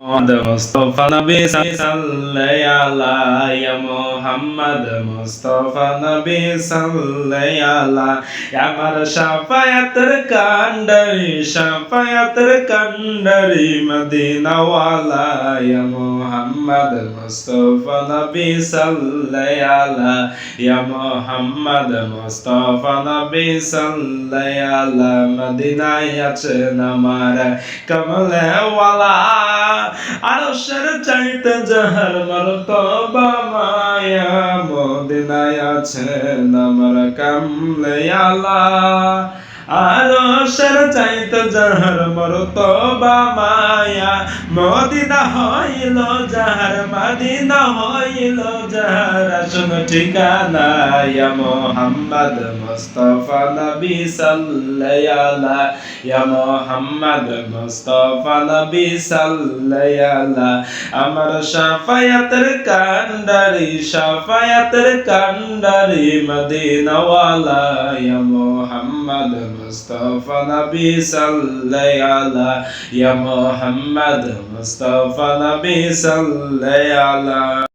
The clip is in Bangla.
محمد مصطفى نبي صلى على يا محمد مصطفى نبي صلى على يا مر شفاعت کانڈری شفاعت کانڈری مدینہ والا یا محمد مصطفى نبي صلى على يا محمد مصطفى نبي صلى على مدینہ اچھن ہمارا کمل والا আরশের চাইতে জাহার মরতবা মায়া মদিনায় আছেন আমার কামলেওয়ালা আরশের চাইতে জাহার মরতবা মায়া। মদিনা হইল, যাহার মদিনা হইল, যাহার আসন ঠিকানা ইয়া মোহাম্মদ মুস্তাফা নবী সাল্লাল্লাহু ইয়া মোহাম্মদ মুস্তাফা নবী সাল্লাল্লাহু আমার শাফায়াতের কান্ডারি শাফায়াতের কান্ডারি মদিনাওয়ালা ইয়া মোহাম্মদ মুস্তাফা নবী সাল্লাল্লাহু ইয়া মোহাম্মদ মুস্তাফা নবী সাল্লাল্লাহু